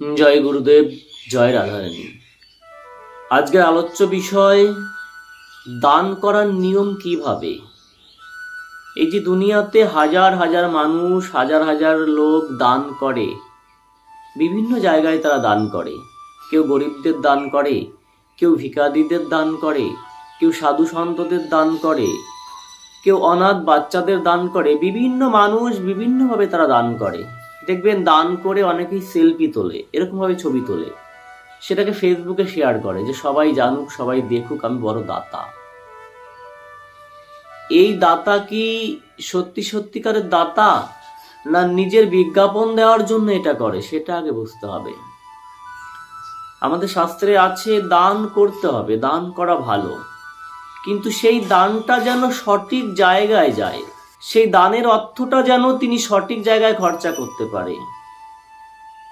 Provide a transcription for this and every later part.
জয় গুরুদেব, জয় রাধারানী। আজকের আলোচ্য বিষয়, দান করার নিয়ম কীভাবে? এই যে দুনিয়াতে হাজার হাজার মানুষ, হাজার হাজার লোক দান করে, বিভিন্ন জায়গায় তারা দান করে। কেউ গরিবদের দান করে, কেউ ভিকারীদের দান করে, কেউ সাধু সন্তদের দান করে, কেউ অনাথ বাচ্চাদের দান করে, বিভিন্ন মানুষ বিভিন্নভাবে তারা দান করে। দেখবেন দান করে অনেকেই সেলফি তোলে, এরকমভাবে ছবি তোলে। সেটাকে ফেসবুকে শেয়ার করে যে সবাই জানুক, সবাই দেখুক, আমি বড় দাতা। এই দাতা কি সত্যি সত্যিকারের দাতা? না নিজের বিজ্ঞাপন দেওয়ার জন্য এটা করে? সেটা আগে বুঝতে হবে। আমাদের শাস্ত্রে আছে, দান করতে হবে, দান করা ভালো। কিন্তু সেই দানটা যেন সঠিক জায়গায় যায় সেই দানের অর্থটা যেন তিনি সঠিক জায়গায় খরচা করতে পারে।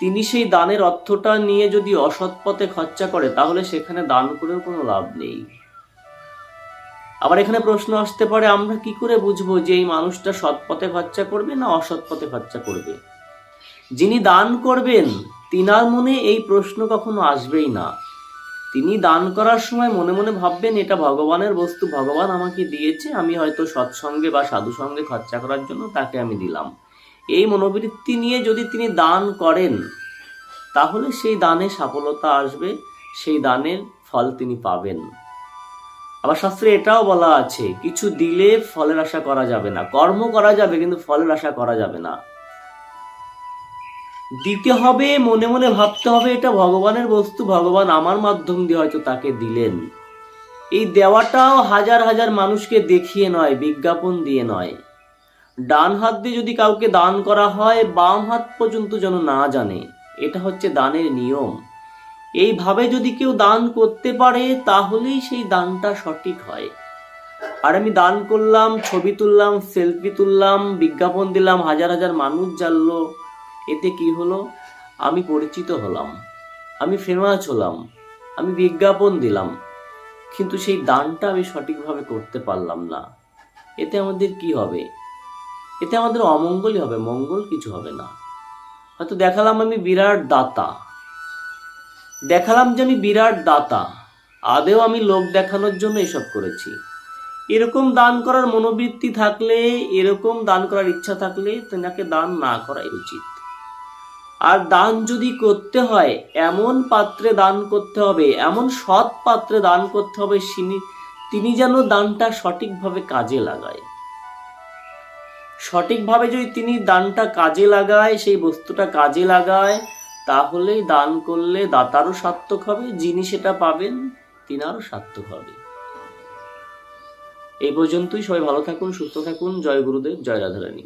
তিনি সেই দানের অর্থটা নিয়ে যদি অসৎ পথে খরচা করে, তাহলে সেখানে দান করেও কোনো লাভ নেই। আবার এখানে প্রশ্ন আসতে পারে, আমরা কি করে বুঝব যে এই মানুষটা সৎ পথে খরচা করবে না অসৎ পথে খরচা করবে? যিনি দান করবেন, তিনার মনে এই প্রশ্ন কখনো আসবেই না। তিনি দান করার সময় মনে মনে ভাববেন, এটা ভগবানের বস্তু, ভগবান আমাকে দিয়েছে, আমি হয়তো সৎসঙ্গে বা সাধু সঙ্গে খরচা করার জন্য তাকে আমি দিলাম। এই মনোবৃত্তি নিয়ে যদি তিনি দান করেন, তাহলে সেই দানে সফলতা আসবে, সেই দানের ফল তিনি পাবেন। আবার শাস্ত্রে এটাও বলা আছে, কিছু দিলে ফলের আশা করা যাবে না। কর্ম করা যাবে, কিন্তু ফলের আশা করা যাবে না। দিতে হবে, মনে মনে ভাবতে হবে, এটা ভগবানের বস্তু, ভগবান আমার মাধ্যম দিয়ে হয়তো তাকে দিলেন। এই দেওয়াটাও হাজার হাজার মানুষকে দেখিয়ে নয়, বিজ্ঞাপন দিয়ে নয়। ডান হাত দিয়ে যদি কাউকে দান করা হয়, বাম হাত পর্যন্ত যেন না জানে, এটা হচ্ছে দানের নিয়ম। এইভাবে যদি কেউ দান করতে পারে, তাহলেই সেই দানটা সঠিক হয়। আর আমি দান করলাম, ছবি তুললাম, সেলফি তুললাম, বিজ্ঞাপন দিলাম, হাজার হাজার মানুষ জানলো এতে কি হলো? আমি পরিচিত হলাম। আমি ফেমাস হলাম। আমি বিজ্ঞাপন দিলাম। কিন্তু সেই দানটা আমি সঠিকভাবে করতে পারলাম না। এতে আমাদের কি হবে? এতে আমাদের অমঙ্গলই হবে। মঙ্গল কিছু হবে না। হয়তো দেখালাম আমি বিরাট দাতা। দেখালাম যে আমি বিরাট দাতা। আদেও আমি লোক দেখানোর জন্য এসব করেছি। এরকম দান করার মনোবৃত্তি থাকলে, এরকম দান করার ইচ্ছা থাকলে তেনাকে দান না করাই উচিত। আর দান যদি করতে হয়, এমন পাত্রে দান করতে হবে, এমন সৎ পাত্রে দান করতে হবে তিনি যেন দানটা সঠিকভাবে কাজে লাগায়। সঠিকভাবে যদি তিনি দানটা কাজে লাগায়, সেই বস্তুটা কাজে লাগায় তাহলেই দান করলে দাতারও সার্থক হবে, যিনি সেটা পাবেন, তিনারও সার্থক হবে। এই পর্যন্তই, সবাই ভালো থাকুন, সুস্থ থাকুন, জয় গুরুদেব, জয় রাধারানী।